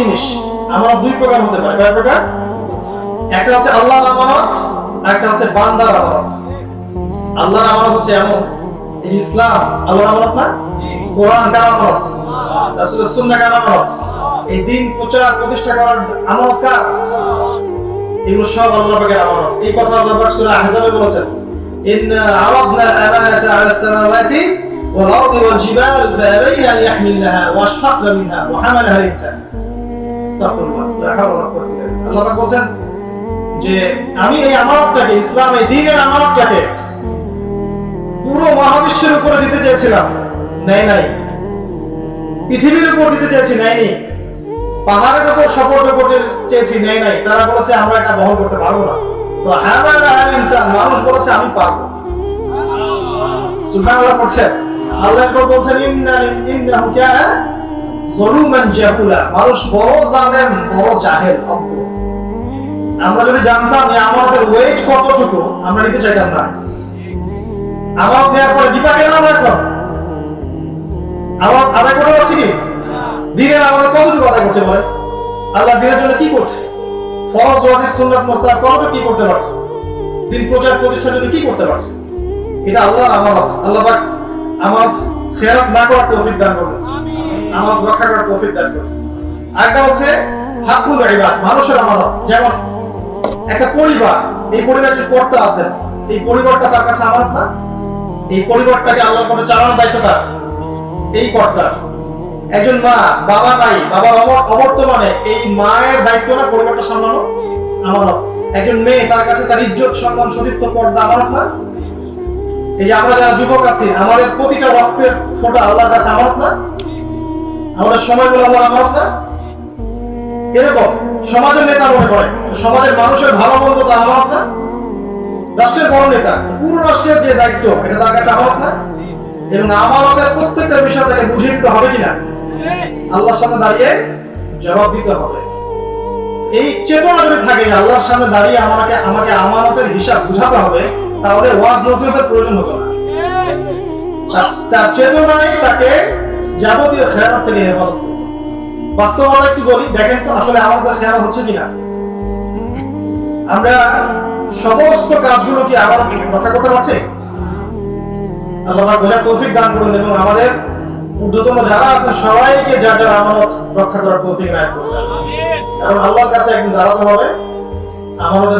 জিনিস। আমানত দুই প্রকার হতে পারে। কয় প্রকার? একটা হচ্ছে আল্লাহর আমানত একটা হচ্ছে বান্দার আমানত। আল্লাহর আমানত হচ্ছে এমন। ইসলাম আল্লাহর আমানত না? কোরআন কার আমানত? রাসূলের সুন্নাহ কার আমানত? এই দিন প্রচার প্রতিষ্ঠা করার আমানত কার? এগুলো সব আল্লাহ পাকের আমানত। এই কথা আল্লাহ পাক সূরা আহজাবে বলেছেন। ইন্না আরাদনা al-amanata 'ala as-samawati wal-ardi wal-jibali fa-abayna an yahmilnaha wa ashfaqna minha wa মহাবিশ্বের উপরে দিতে চেয়েছিলাম নাই নাই। পৃথিবীর উপর দিতে চেয়েছি, নেয়নি। পাহাড়ের উপর সপোর্ট করতে চেয়েছি নেই নাই। তারা বলেছে, আমরা এটা বহন করতে পারব না। তো আল ইনসান, মানুষ বলেছে, আমি পারব। সুবহানাল্লাহ পড়ছে আল্লাহ বলছেন ইন্না ইন্নাহু কানা যলুমান জাহুলা, মানুষ বড় জানেন বড় জাহেল অজ্ঞ আমরা যদি জানতাম যে আমাদের ওয়েট কতটুকু, আমরা নিতে চাইতাম না। আমার পরে কেন আমরা আমার আদায় পারছি কি? আমাদের কতটুকু আদায় করছে বলে আল্লাহ দিনের জন্য কি করছে? ফরজ, ওয়াজিব, সুন্নাত কতটুকু কি করতে পারছে? দিন প্রচার, প্রতিষ্ঠার জন্য কি করতে পারছে? এটা আল্লাহর আমানত। আল্লাহ পাক আমানত খেয়ালত না করার তৌফিক দান রক্ষা করার তৌফিক দান করবে আরেকটা হচ্ছে হাকুল ইবাদ, মানুষের আমানত। যেমন একটা পরিবার, এই পরিবারের কর্তা আছেন, এই পরিবারটা তার কাছে না? এই পরিবারটাকে আল্লাহর চালানোর দায়িত্ব এই একজন মা, বাবা নাই, বাবার অবর্তমানে এই মায়ের দায়িত্ব না পরিবারটা সামলানো? আমানত। একজন মেয়ে, তার কাছে তার ইজ্জত, সম্মান, সতীত্ব, পর্দা আমানত না? এই যে আমরা যারা যুবক আছি, আমাদের প্রতিটা রক্তের ফোঁটা আল্লাহর কাছে আমানত না? আমাদের সময়গুলো আল্লাহ আমানত না এরকম, সমাজের নেতা মনে করে সমাজের মানুষের ভালো মন্দ তার আমানত না রাষ্ট্রের বড় নেতা, পুরো রাষ্ট্রের যে দায়িত্ব, এটা তার কাছে আমানত না এবং আমানতের প্রত্যেকটা বিষয় তাকে বুঝিয়ে দিতে হবে কিনা? আল্লাহর সামনে দাঁড়িয়ে জবাব দিতে হবে। এই চেতনা যদি থাকে আল্লাহর সামনে দাঁড়িয়ে আমাকে আমাকে আমানতের হিসাব বুঝাতে হবে, তাহলে ওয়াজ নসিহতের প্রয়োজন হতো না। তার চেতনায় তাকে যাবতীয় খেয়ালত থেকে হেফাজত করতো। বাস্তবতা একটু বলি, দেখেন তো আসলে আমাদের খেয়াল হচ্ছে কিনা। আমরা সমস্ত কাজগুলো কি আমার রক্ষা করতে পারছি? আল্লাহ তৌফিক দান করুন এবং আমাদের ঊর্ধ্বতন যারা আছেন, সবাইকে যার আমানত রক্ষা করার তৌফিক কারণ আল্লাহর কাছে একদিন দাঁড়াতে হবে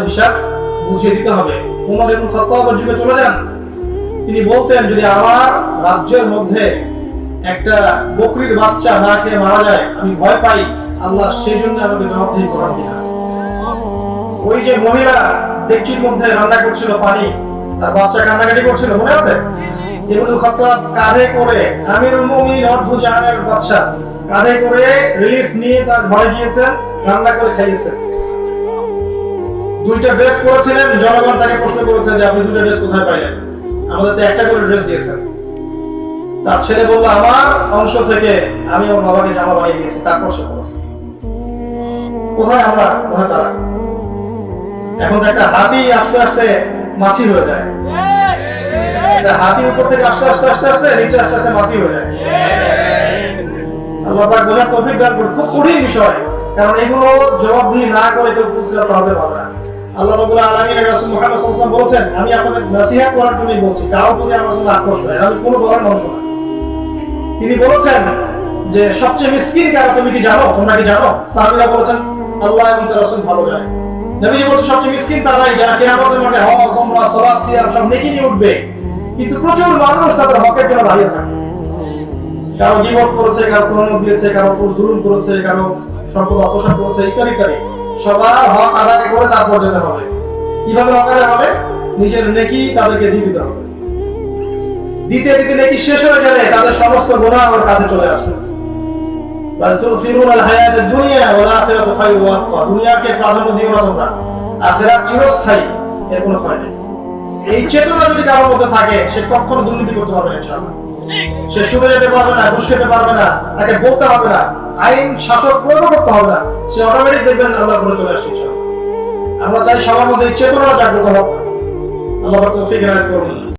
হিসাব বুঝিয়ে দিতে হবে। উমর যুগে চলে যান, তিনি বলতেন, যদি আমার রাজ্যের মধ্যে একটা বকরির বাচ্চা না খেয়ে মারা যায়, আমি ভয় পাই। আল্লাহ সেই জন্য আমাকে জবাবদিহি করান কিনা। ওই যে মহিলা ডেকচির মধ্যে রান্না করছিল পানি, তার বাচ্চা কান্নাকাটি করছিল, মনে আছে? ইবনুল খাত্তাব কাঁধে করে আমিরুল মুমিনিন অর্ধ জাহানের বাচ্চা কাঁধে করে রিলিফ নিয়ে তার ঘরে গিয়েছেন রান্না করে খাইয়েছেন দুইটা ড্রেস পরেছিলেন, জনগণ তাকে প্রশ্ন করেছে যে আপনি দুইটা ড্রেস কোথায় পাইলেন? আমাদের তো একটা করে ড্রেস দিয়েছেন। তার ছেলে বলল, আমার অংশ থেকে আমি আমার বাবাকে জামা বানিয়ে দিয়েছি, তারপর সে পড়েছে কোথায় আমরা? কোথায় তারা? এখন একটা হাতি আস্তে আস্তে মাছি হয়ে যায়। একটা হাতি উপর থেকে আস্তে আস্তে আস্তে আস্তে, নিচে আস্তে আস্তে মাছি হয়ে যায়। আল্লাহ পাক বোঝার তৌফিক দান করুন। খুব কঠিন বিষয়, কারণ এগুলো জবাবদিহি না করে কেউ বুঝতে পারবে পারবে না। আল্লাহ রাব্বুল রাসূল মুহাম্মদ সাল্লাল্লাহু আলাইহি আমি আপনাদের নসিহত করার বলছি, কারও প্রতি আমার কোনো আমি কোনো ধরনের মানুষ না তিনি বলেছেন যে, সবচেয়ে মিসকিন কারা, তুমি কি জানো? তোমরা কি জানো? সাহাবীরা বলেছেন, আল্লাহ এবং তার রাসূল ভালো জানে সবচেয়ে মিসকিন তারাই যারা কিয়ামতের মাঠে সালাত, সিয়াম সব নেকি নিয়ে উঠবে। কিন্তু প্রচুর মানুষ তাদের হকের জন্য দাঁড়িয়ে থাকে। কারও গিবত করেছে, কারও তহমত দিয়েছে, কারও জুলুম করেছে, কারও সম্পদ অপসার করেছে, ইত্যাদি ইত্যাদি। সবার হক আদায় করে তারপর যেতে হবে। কীভাবে হক আদায় হবে? নিজের নেকি তাদেরকে দিয়ে দিতে হবে। দিতে দিতে নেকি শেষ হয়ে গেলে তাদের সমস্ত গুনাহ আমার কাছে চলে আসবে। দুনিয়াকে প্রাধান্য দিও না তোমরা। আখিরাত চিরস্থায়ী এর কোনো ক্ষয় নেই। এই চেতনা যদি কারোর মধ্যে থাকে সে কখনো দুর্নীতি করতে পারবে না ইনশাআল্লাহ। সে সুবিধা যেতে পারবে না, ঘুষ খেতে পারবে না, তাকে বলতে হবে না। আইন, শাসক প্রয়োগ করতে হবে না। সে অটোমেটিক দেখবেন আল্লাহ করে চলে আসছে। আমরা চাই সবার মধ্যে চেতনা জাগ্রত হোক। আল্লাহ তৌফিক করুন।